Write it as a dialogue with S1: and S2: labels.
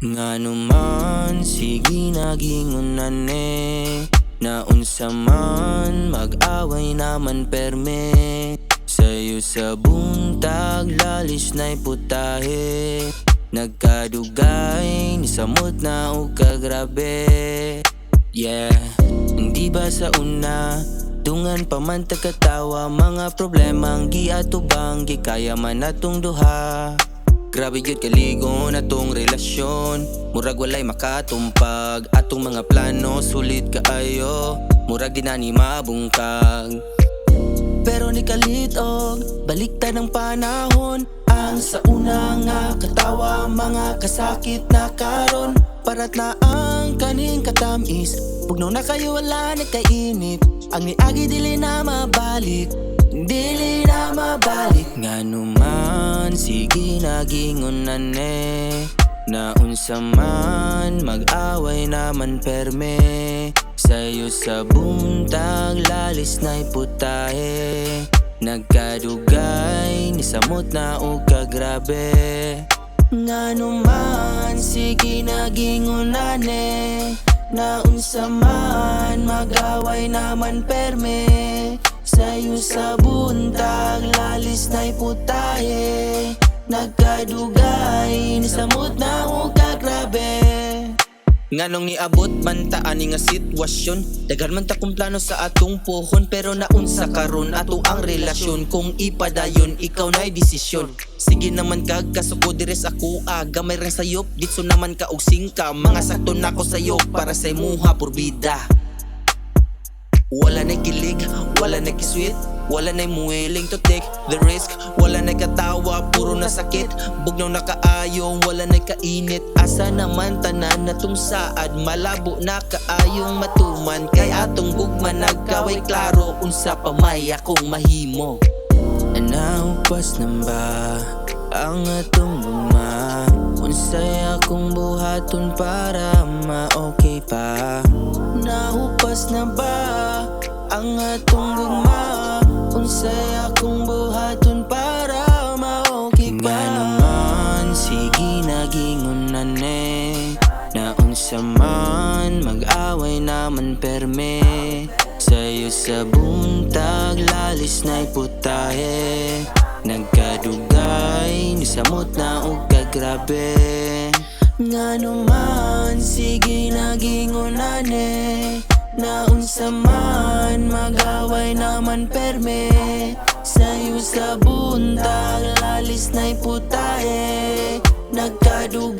S1: Nga naman, sige nagingunan eh Naunsa man, mag-away naman perme. Sa'yo sa buntag, lalis na'y putahe. Nagkadugay, nisamot na o kagrabe. Yeah, hindi ba sa una? Tungan pa man tagkatawa Mga problemang giatubang Gikaya man natong duha Grabe yun kaligon atong relasyon. Murag walay makatumpag Atong mga plano sulit kaayo Murag di na mabungkag. Pero ni kalitog Baliktad ng panahon. Ang sa una nga katawa Mga kasakit na karon. Parat na ang kaning katamis. Pugno na kayo wala na kainit Ang niagi dili na mabalik. Dili na mabalik Nga naman sige nagingunan eh Naunsa man mag-away naman perme. Sa'yo sa buntag lalis na'y putahe. Nagkadugay nisamot na o kagrabe. Nga naman sige nagingunan eh Naunsa man mag-away naman perme Sa'yo sa buntag lalis na'y putahe Nagkadugay nisamot na o kagrabe. Nganong niabot man ta ani nga sitwasyon? Dagan man ta kung plano sa atong pohon Pero naunsa karon ato ang relasyon Kung ipadayon ikaw na'y desisyon. Sige naman kag kasuko dires ako aga May rin sayop ditso naman ka og singka Mga sakto na ko sayo para sa imuha porbida wala na kilig, wala na kisweet Wala na willing to take the risk. Wala na katawa, puro na sakit Bugnaw na kaayong, wala na kainit. Asa naman tanan na tung saad Malabo na kaayong matuman. Kay atong gugma nagkaway klaro Unsa pa may akong mahimo. Naupas na ba ang atong guma Unsay akong buhaton para ma-okay pa Nahupas na ba ang atong gugma? Unsay akong buhaton para ma-okay pa Nga naman, sige nagingunan eh Naunsa man, mag-away naman perme. Sa'yo sa buntag, lalis na'y putahe. Nagkadugay, nisamot na o kagrabe. Nga naman, sige nagingunan eh Naunsa man, mag-away naman perme. Sa'yo sa buntag, lalis na'y putahe. Nagkadugay, nisamot na o